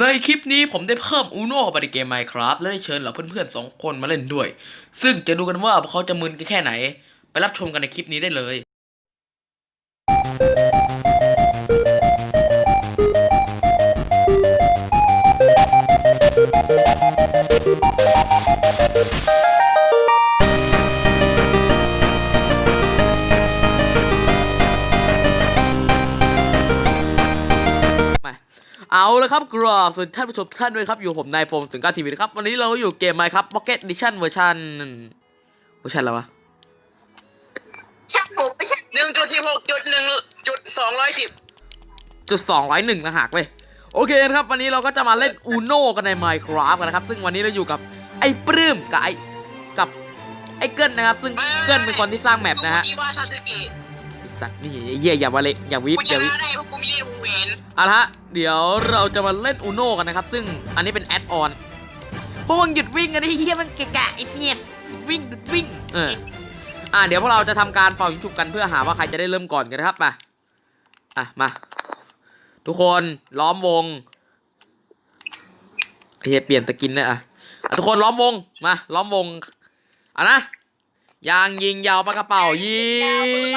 ในคลิปนี้ผมได้เพิ่มอูโน่เข้าไปในเกม Minecraft และได้เชิญเหล่าเพื่อนๆสองคนมาเล่นด้วย ซึ่งจะดูกันว่าพวกเขาจะมึนกันแค่ไหน ไปรับชมกันในคลิปนี้ได้เลย เอาละครับกรอบสวัสดีท่านผู้ชมทุกท่านด้วยครับอยู่กับผมนายโฟมสิงก้าทีวีนะครับ วันนี้เราอยู่เกมไมครับ Pocket Edition เวอร์ชันเวอร์ชันอะไรวะช่างผมไม่ใช่หนึ่งจุดสิบหกจุดหนึ่งจุดสองร้อยสิบจุดสองร้อยหนึ่งนะหากเว้ยโอเคนะครับ วันนี้เราก็จะมาเล่นอูโนกันใน Minecraft กันนะครับ ซึ่งวันนี้เราอยู่กับไอ้ปลื้มกับไอ้กับไอ้เกิลนะครับ ซึ่งเกิลเป็นคนที่สร้างแมปนะฮะกูมีว่าซาสึเกะไอ้ สัตว์นี่ไอ้เหี้ยอย่ามาเลยอย่าวิบกูอจะย่าวิบได้เพราะกูมีเล่วงแหวนเอาละฮะเดี๋ยวเราจะมาเล่นอูโนกันนะครับ ซึ่งอันนี้เป็นแอดออนพวกมึงหยุดวิ่งกันดิเฮียมันเกะกะไอ้เฟียสหยุดวิ่งหยุดวิ่งเอออ่าเดี๋ยวพวกเราจะทำการเป่ายิงฉุบกันเพื่อหาว่าใครจะได้เริ่มก่อนกันนะครับมาอะมา ทุกคนล้อมวงไอ้เฮียเปลี่ยนสกินเลยอะอะทุกคนล้อมวงมาล้อมวงอะนะยางยิงยาวปากกระเป๋ายิ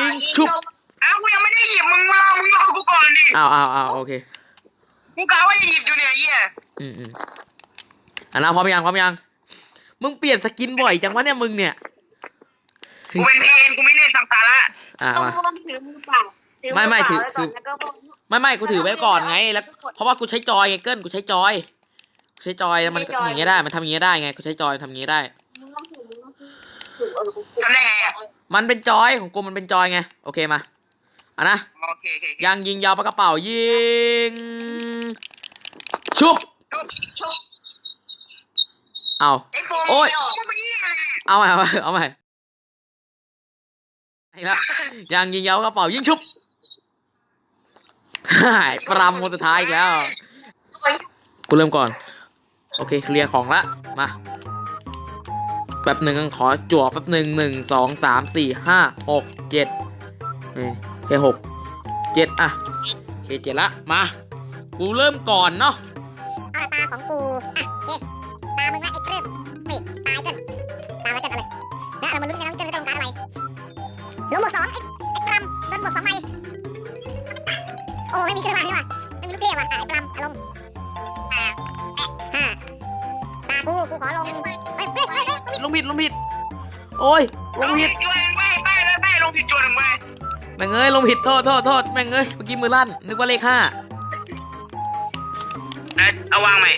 งชุบ อ้าวกูยังไม่ได้หยิบมึงรอมึงรอกูก่อนดิอ้าวอ้าวอ้าวโอเคกูกะว่าจะหยิบอยู่เนี่ยไอ้เหี้ยอืมอืมอันนะพร้อมยังพร้อมยังมึงเปลี่ยนสกินบ่อยจังวะเนี่ยมึงเนี่ยกูเป็นเพนกูไม่ได้สังสาระอะต้องมา ต้องถือมือเปล่าถือไม่ไม่ถือเปล่าถือ แล้วก็บอกไม่ไม่กูถือไว้ก่อนไงแล้ว เพราะว่ากูใช้จอยไงเกิลกูใช้จอยกูใช้จอยแล้วมันก็อย่างเงี้ยได้มันทำอย่างเงี้ยได้ไงกูใช้จอยทำอย่างเงี้ยได้ มึงต้องถือมึงต้องถือถือเออทำได้ไงอะ มันเป็นจอยของกูมันเป็นจอยไงโอเคมา อะนะโอเคโอเคโอเคยางยิงยาวปากกระเป๋ายิง ชุบชุบชุบเอาไอ้โฟมโอ๊ยไม่ออกมึงเป็นเหี้ยอะไรเอาใหม่เอาใหม่เอาใหม่ไอ้ละยางยิงยาวปากกระเป๋ายิงชุบหายปรำคนสุดท้ายอีกแล้วกูเริ่มก่อน โอเคเคลียร์ของละมาแป๊บหนึ่งขอจั่วแป๊บหนึ่งหนึ่งสองสามสี่ห้าหกเจ็ดเอ้ยแค่หกเจ็ดอะโอเคเจ็ดละมา กูเริ่มก่อนเนาะเอาละตาของกูอะโอเคตามึงละไอ้เปลื้มนี่ตายเกินตามแล้วเกินเอาเลยนะเรามาลุ้นกันนะว่าเกินจะต้องการอะไรลงบวกสองไอ้ไอ้ปลัมโดนบวกสองใบโอ้ไม่มีเครื่องรางนี่ว่ะไม่มีลูกเทพว่ะอะไอ้ปลัมอะลงอ่าแปะห้าตากูกูขอลงเฮ้ยเฮ้ยเฮ้ยเฮ้ยลงผิดลงผิดโอ้ยลลงงผิผิดดจวนหนึ่งใบไปไปไปลงผิดจวนหนึ่งใบแม่งเอ้ยลงผิดโทษโทษโทษแม่งเอ้ยเมื่อกี้มือลั่นนึกว่าเลขห้าเอาเอาวางใหม่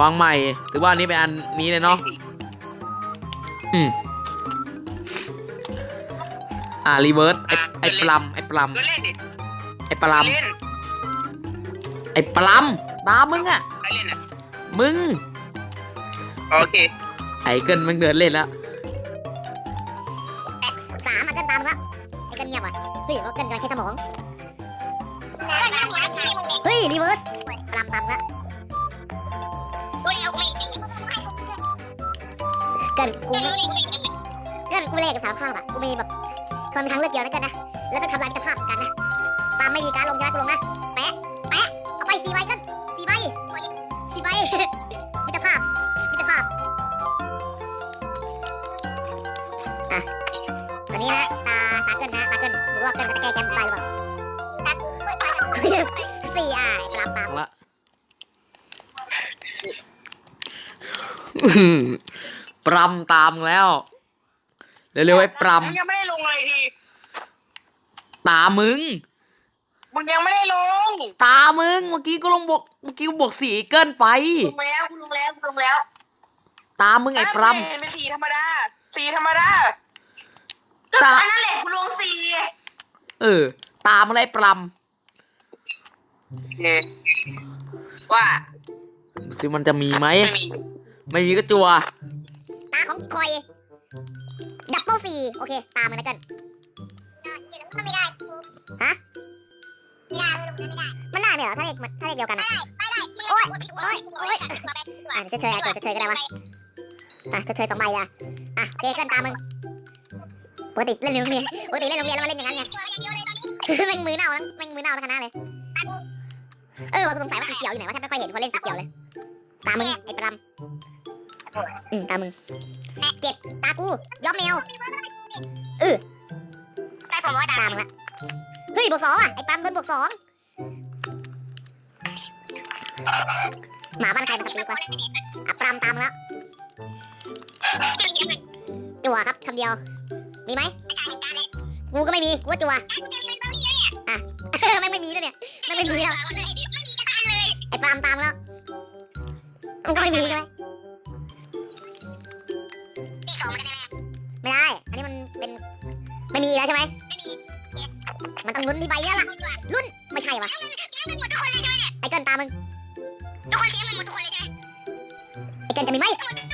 วางใหม่ถือว่าอันนี้เป็นอันนี้เลยเนาะอืมอ่ารีเวิร์สไอ้ไอ้ปลัมไอ้ปลัมก็เล่นดิไอ้ปลัมเล่นไอ้ปลัมตามมึงอะใครเล่นอะมึงโอเค ไอ้เกินมันเดินเล่นแล้ว เฮ้ยว่าเกินกำลังใช้สมองเฮ้ยรีเวิร์สปลัมตามมึงละเกินกูไม่เกินกูไม่เล่นกับสารภาพอะกูมีแบบทนมีทางเลือกเดียวนะเกินนะแล้วต้องทำลายมิตรภาพกันนะปาล์มไม่มีการลงใช่ไหมกูลงนะแปะแปะเอาไปสี่ใบเกินสี่ใบสี่ใบาเกินดูว่าเกินมันจะแก้แค้นตายหรือเปล่าสี่อะไอ้ปลาปลาละปรำตามแล้ว เร็วๆไอ้ปรมึงยังไม่ได้ลงอะไรทีำตามึง มึงยังไม่ได้ลงตามึง เมื่อกี้ก็ลงบวกเมื่อกี้กูบวกสีเกินไป ลงแล้วกูลงแล้วกูลงแล้วตามึงไอ้ปรเเป็นสีธรรมดาสีธรรมดาำตา อันนั้นแหละกูลงสี เออ ตามึงไอ้ปรโอเคว่าำสิมันจะมีไหม ไม่มีไม่มีก็จัว ตาของคอย ดับเบิลสี่โอเค ตามมันนะเกินไม่ได้ฮะไม่ได้มันได้ไหมเหรอ ถ้าเลขมันถ้าเลขเดียวกันอะโอ๊ยโอ๊ยโอ๊ยอะเฉยๆอะเฉยๆเฉยๆก็ได้วะอะเฉยๆสองใบอะอะโอเคเกินตามมึงปกติเล่นในโรงเรียนปกติเล่นโรงเรียนแล้วมาเล่นอย่างนั้นไง แม่งมือเน่าทั้งแม่งมือเน่าทั้งคณะเลย เออว่ากูสงสัยว่าสีเขียวอยู่ไหนวะแทบไม่ค่อยเห็นคนเล่นสีเขียวเลย ตามึงไอ้ปรำอืมตามึงเจ็ดตากูย้อมแมวเออได้ผมว่าตามงละเฮ้ยบวกสองอะไอ้ปรำโดนบวกสองหมาบ้านใครมันสปีกวะอะปรำตามมึงแล้วจั่วครับคำเดียว มีไหม กูก็ไม่มีกูว่าจั่วอะไม่ไม่มีด้วยเนี่ยไม่ไม่มีแล้วไอ้ปรำตามแล้วมันก็ไม่มีใช่ไหมไม่ได้ อันนี้มันเป็นไม่มีแล้วใช่ไหมมันต้องลุ้นที่ใบเยอะล่ะลุ้นไม่ใช่วะไอ้เกินตามมึงทุกคนเสียเงินหมดทุกคนเลยใช่ไหมไอ้เกินจะมีไหมไม่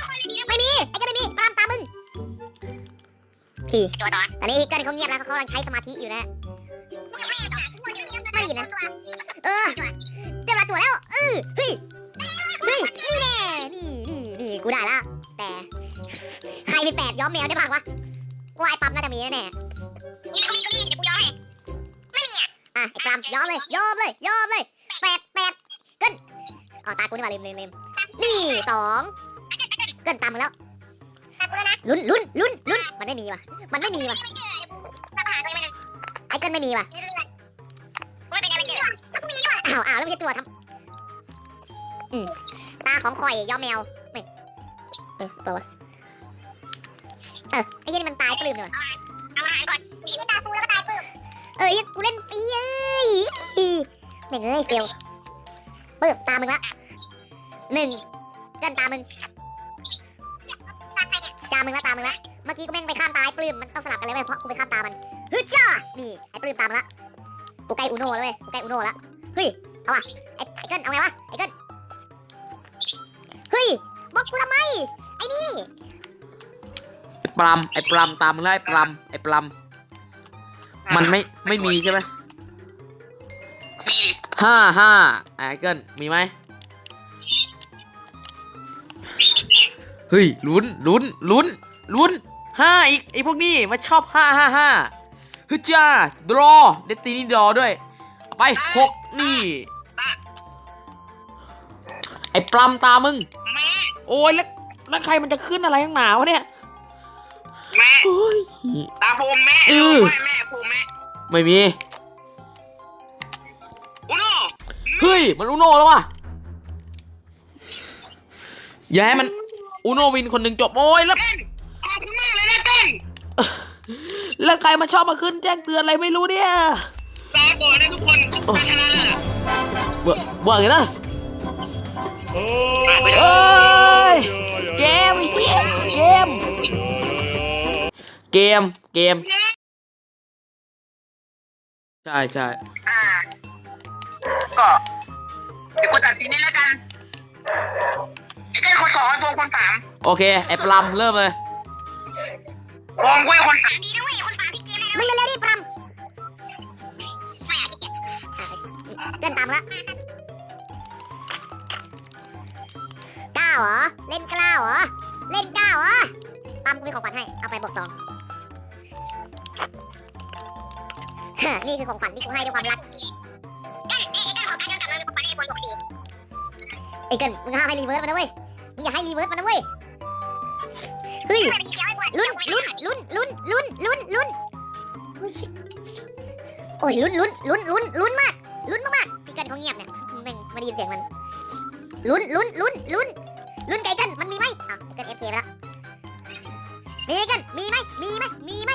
พี่ตัวต่อตอนนี้พี่เกินเขาเงียบแล้วเขากำลังใช้สมาธิอยู่นะไม่ยินนะเออเต็มละตัวแล้วเออเฮ้ยเฮ้ยนี่แน่นี่นี่นี่กูได้แล้วแต่ใครมีแปดย้อมแมวได้บ้างวะกูว่าไอ้ปั๊มน่าจะมีแน่นี่ก็มีก็มีเดี๋ยวกูย้อนให้ๆอะไอ้ปั๊มย้อมเลยย้อมเลยย้อมเลยแปดแปดเกินอ๋อตากูนี่มาลืมลืมลืมนี่สองเกินตามมึงแล้ว ลุ้นลุ้นลุ้นลุ้นมันไม่มีว่ะ มันไม่มีว่ะตาหาตัวเองไม่ได้ไอ้เกินไม่มีว่ะไม่เป็นไรไม่เจอแล้วกูมีด้วยอ้าวอ้าวแล้วไม่ใช่ตัวทำอืมตาของคอยย้อมแมวไม่เออเปล่าวะเออไอ้เหี้ยนี่มันตายก็ลืมเลยว่ะเอาอาหารก่อนมีไม่ตาฟูแล้วก็ตายปื้มเอ้ยกูเล่นปีเอ้ยแม่งเอ้ยเฟลปึ๊บตามมึงละหนึ่งเกินตามมึงตาใครเนี่ยตามมึงละตามมึงละเมื่อกี้กูแม่งไปข้ามตาไอ้ปลื้มมันต้องสลับกันเลยเว้ยเพราะกูไปข้ามตามันฮึจ้านี่ไอ้ปลื้มตามมึงละกูใกล้อุโน่แล้วเว้ยกูใกล้อุโน่แล้วเฮ้ยเอาว่ะไอ้ไอ้เกินเอาไงวะไอ้เกินเฮ้ยบอกกูทำไมไอ้นี่ไอ้ปลำไอ้ปลำตามมึงแล้วไอ้ปลำไอ้ปลำมันไม่ไม่มีใช่ไหมมีดิห้าห้าไอ้เกิลมีไหม เฮ้ยลุ้นลุ้นลุ้นลุ้นห้าอีกไอ้พวกนี้มาชอบห้าห้าห้าฮึจ้าดรอเดตินี่ดรอด้วยเอาไปหกนี่ ไอ้ปลำตามึงแม่โอ้ยแล้วแล้วใครมันจะขึ้นอะไรข้างหนาวะเนี่ยแม่เฮ้ยตาโฟมแม่เอเอออแม่แม่โฟมแม่ไม่มีอุโน่เฮ้ยมันอุโน่แล้วว่ะอย่าให้มัน อุโน่วินคนหนึ่งจบโอ้ยแล้ว เต้นขอบคุณมากเลยนะเต้นแล้วใครมาชอบมาขึ้นแจ้งเตือนอะไรไม่รู้เนี่ยลาก่อนนะทุกคนจะชนะแล้วล่ะว่าว่าไงนะอะไปเถเอ้อะยเกมไอ้เหี้ยเกม เกมเกม ใช่ใช่อ่าก็เดี๋ยวกูตัดสินนี่แล้วกันไอ้เต้นคน สองไอ้โฟมคนสามโอเคไอ้ปลำเริ่มเลยโฟมกูเป็นคนสามดีด้วยคนฝาพี่เกมเลยมึงเร็วๆดิพรไม่อยากคิดเก็บำเกินตามมึงละเก้าเหรอ เล่นเก้าเหรอ เล่นเก้าเหรอปั๊มกูมีของขวัญให้ เอาไปบวกสองนี่คือของขวัญที่กูให้ด้วยความรักเอ้ยเอ้ยเอ้ยของการย้อนกลับมาเป็นของปันให้บนบวกสี่ไอ้เกินมึงห้ามให้รีเวิร์สมันนะเว้ยมึง อย่าให้รีเวิร์สมันนะเว้ย เฮ้ยไม่เป็นเขียวให้บวกลุ้นลุ้นลุ้นลุ้นลุ้นลุ้นลุ้นโอ้ยชิโอ้ยลุ้นลุ้นลุ้นลุ้นลุ้นมากลุ้นมากๆพี่เกินเขาเงียบเนี่ยแม่งไม่ได้ยินเสียงมันลุ้นลุ้นลุ้นลุ้นลุ้นไก่กันมันมีไหมอ้าวไอ้เกินเอฟเคไปแล้วมีไหมเกินมีไหมมีไหมมีไหม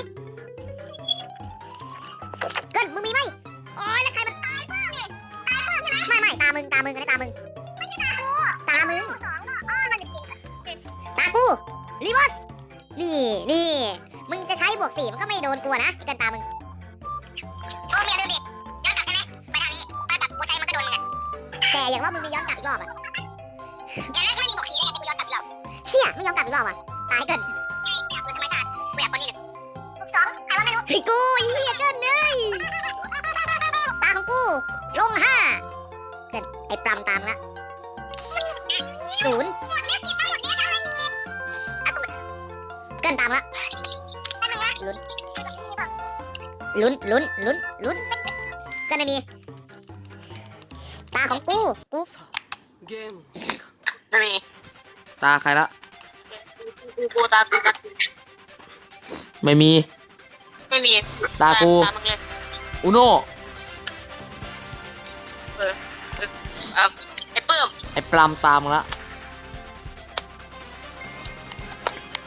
เกินมึงมีไหมโอ้ยแล้วใครมันตายเปล่าเนี่ยตายเปล่าใช่ไหมไม่ไม่ตามึงตามึงอันนี้ตามึง รีเวิร์สนี่นี่มึงจะใช้บวกสี่มันก็ไม่โดนกูอะนะไอ้เกินตามึงโอ้เมียดูดิย้อนกลับใช่ไหมไปทางนี้ไปกลับหัวใจมันก็โดนเลยแต่อย่างว่ามึงมีย้อนกลับอีกรอบอะอย่างแรกไม่มีบวกสี่แล้วกันแต่กูย้อนกลับอีกรอบเชี่ยไม่ย้อนกลับอีกรอบอะตายเกินไม่อยากเป็นธรรมชาติกูอยากคนนี้หนึ่งบวกสองใครว่าไม่รู้ไอ้กูไอ้เหี้ยเกินเลยตาของกูลงห้าเกินไอ้ปรำตามละศูนย์ กินตามละไม่เป็นไรลุ้นลุ้นลุ้นลุ้นเกินไม่มีตาของกูไม่มีตาใครละกูกูตามกูตามไม่มี ไม่มี ตากูตามมึงเลยอุโนเออเออไอ้เปิ้มไอ้ปลามตามมึงแล้ว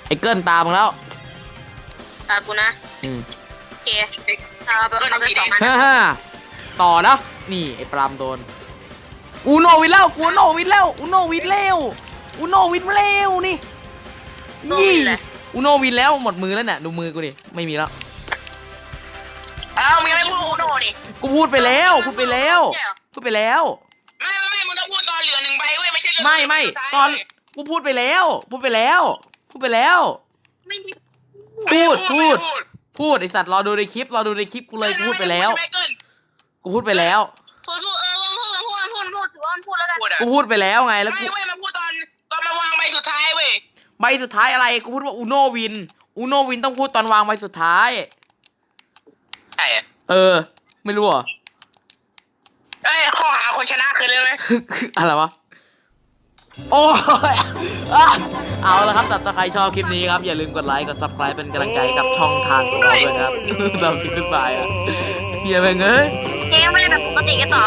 ไอ้เกิลตามมึงแล้วตามกูนะอืมโอเคเอาไปเอาไปสองอันฮ่าฮ่าต่อนะ นี่ไอ้ปลามโดนอุโนวินแล้วกูอุโนวินแล้วอุโนวินแล้วอุโนวินแล้วนี่ยี่อุโนวินแล้วหมดมือแล้วเนี่ยดูมือกูดิ ไม่มีแล้ว เอ้ามึงยังไม่พูดอูโน่ดิกูพูดไปแล้ว พูดไปแล้ว พูดไปแล้ว ไม่ไม่ไม่มึงต้องพูดตอนเหลือหนึ่งใบเว้ยไม่ใช่เรื่องไม่ไม่สุดท้ายตอนเว้ยกูพูดไปแล้ว พูดไปแล้ว พูดไปแล้ว ไม่มีพูดไม่พูดไม่พูดไอสัตว์รอดูในคลิปรอดูในคลิปกูเลยกูพูดไปแล้วไม่เกินกูพูดไปแล้ว พูดพูดเออพูดพูดพูดพูดถือว่ามันพูดแล้วกันพูดอะกูพูดไปแล้วไงแล้วไม่กูเว้ยมาพูดตอนตอนมาวางใบสุดท้ายเว้ยใบสุดท้ายอะไรกูพูดว่าอุโนวินอุโนวินต้องพูดตอนวางใบสุดท้าย ใช่อะเออ ไม่รู้เหรอเอ้ยข้อหาคนชนะคือเลยไหม อะไรวะโอ้ยอะ เอาละครับสำหรับใครชอบคลิปนี้ครับอย่าลืมกดไลค์กด subscribe เป็นกำลังใจกับช่องทางของเราด้วยนะครับตาคิดขึ้นไปอะเฮียแม่งเอ้ย เกมไม่ได้แบบปกติกันต่อ